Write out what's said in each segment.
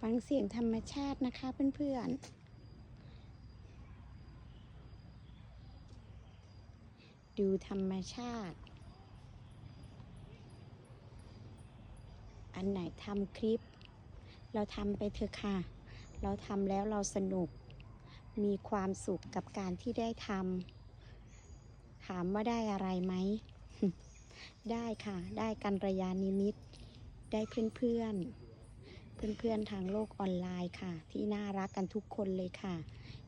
ฟังเสียงธรรมชาตินะคะเพื่อนๆ ดูธรรมชาติ อันไหนทำคลิป เราทำไปเถอะค่ะ เราทำแล้วเราสนุก มีความสุขกับการที่ได้ทำถามว่าได้อะไรไหม ได้ค่ะ ได้กันระยานิมิต ได้เพื่อนๆ เพื่อนๆทางโลกออนไลน์ค่ะ ที่น่ารักกันทุกคนเลยค่ะ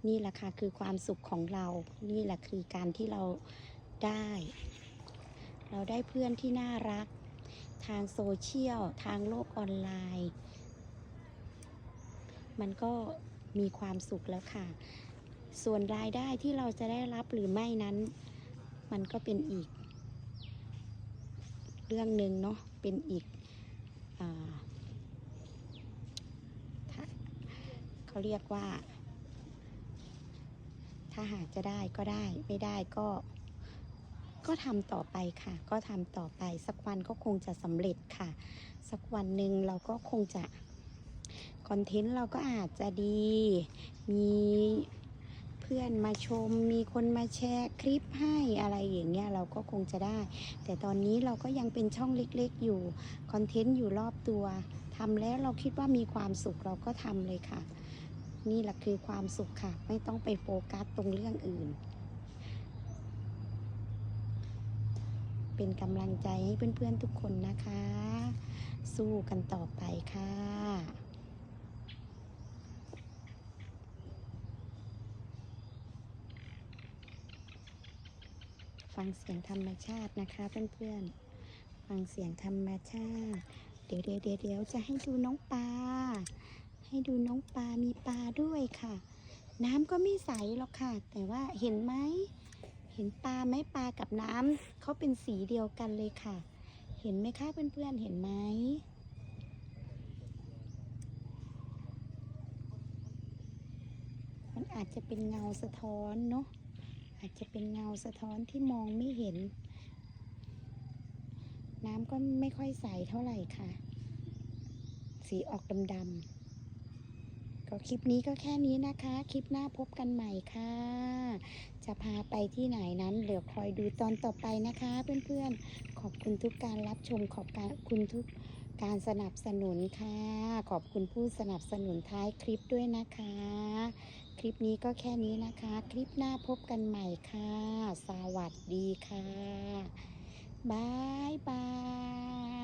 นี่แหละค่ะคือความสุขของเรา นี่แหละคือการที่เราได้ เราได้เพื่อนที่น่ารัก ทางโซเชียลทางโลกออนไลน์ มันก็มีความสุขแล้วค่ะ ส่วนรายได้ที่เราจะได้รับหรือไม่นั้น มันก็เป็นอีก เรื่องหนึ่งเนาะเป็นอีกอาถ้า เขาเรียกว่า ถ้าหากจะได้ก็ได้ ไม่ได้ก็ ก็ทำต่อไปค่ะ ก็ทำต่อไป สักวันก็คงจะสำเร็จค่ะ สักวันหนึ่งเราก็คงจะคอนเทนต์เราก็อาจจะดี มีเพื่อนมาชม มีคนมาแชร์คลิปให้อะไรอย่างเงี้ยเราก็คงจะได้ แต่ตอนนี้เราก็ยังเป็นช่องเล็กๆอยู่ คอนเทนต์อยู่รอบตัวทำแล้วเราคิดว่ามีความสุขเราก็ทำเลยค่ะ นี่แหละคือความสุขค่ะ ไม่ต้องไปโฟกัสตรงเรื่องอื่น เป็นกำลังใจให้เพื่อนๆทุกคนนะคะ สู้กันต่อไปค่ะฟังเสียงธรรมชาตินะคะเพื่อนๆ ฟังเสียงธรรมชาติ เดี๋ยวเดี๋ยวเดี๋ยวเดี๋ยวจะให้ดูน้องปลา ให้ดูน้องปลา มีปลาด้วยค่ะ น้ำก็ไม่ใสหรอกค่ะ แต่ว่าเห็นไหม เห็นปลาไหมปลากับน้ำเขาเป็นสีเดียวกันเลยค่ะ เห็นไหมคะเพื่อนๆเห็นไหมมันอาจจะเป็นเงาสะท้อนเนาะ อาจจะเป็นเงาสะท้อนที่มองไม่เห็น น้ำก็ไม่ค่อยใสเท่าไหร่ค่ะ สีออกดำๆ ก็คลิปนี้ก็แค่นี้นะคะ คลิปหน้าพบกันใหม่ค่ะ จะพาไปที่ไหนนั้นเดี๋ยวคอยดูตอนต่อไปนะคะ เพื่อนๆ ขอบคุณทุกการรับชมขอบคุณทุกการสนับสนุนค่ะ ขอบคุณผู้สนับสนุนท้ายคลิปด้วยนะคะ คลิปนี้ก็แค่นี้นะคะ คลิปหน้าพบกันใหม่ค่ะ สวัสดีค่ะบายบาย